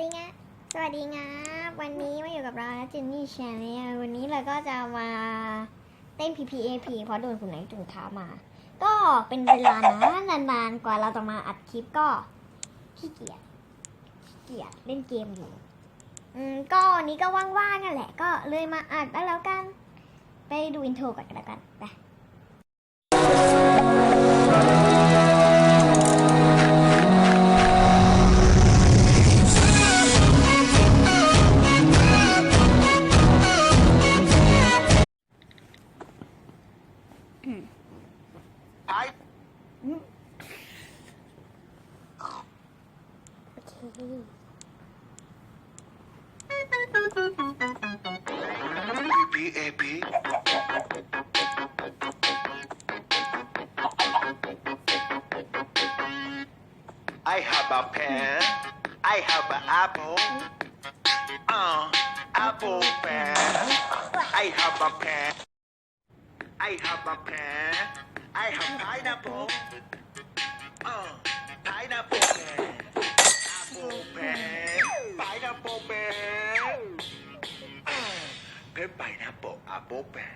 วัสดีงะสวัสดีงะวันนี้มาอยู่กับเรานะเจนนี่แชนแนลวันนี้เราก็จะมาเต้น PPAP เพราะโดนคุณไหนถึงท้ามา ก็เป็นเวลานะนานๆกว่าเราจะมาอัดคลิปก็ขี้เกียจขี้เกียจเล่นเกมอยู่ อืมก็วันนี้ก็ว่างๆนั่นแหละ ก็เลยมาอัดไปแล้วกัน ไปดูอินโทรก่อนกันแล้วกันไป I. Okay. B A B. I have a pen. I have an apple. Uh, apple pen. I have a pen. I have a pen. I have pineapple. Uh, pineapple pen. Apple pen. Pineapple pen. Uh, pen pineapple apple pen.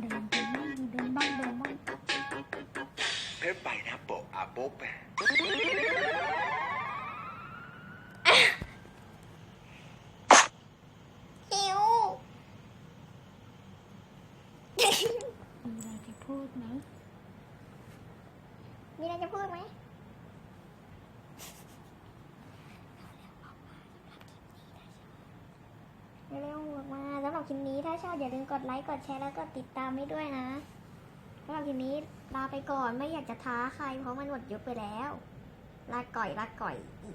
เดินเดินเดินบ้างเดินบ้าง Pen pineapple apple pen. หิว มีอะไรจะพูดไหม มีอะไรจะพูดไหมเร็วๆบอกมาสำหรับคลิปนี้ถ้าชอบอย่าลืมกดไลค์ กดแชร์แล้วก็ติดตามให้ด้วยนะสำหรับคลิปนี้ลาไปก่อนไม่อยากจะท้าใครเพราะมันหมดยุคไปแล้ว ลาก่อยลาก่อยอี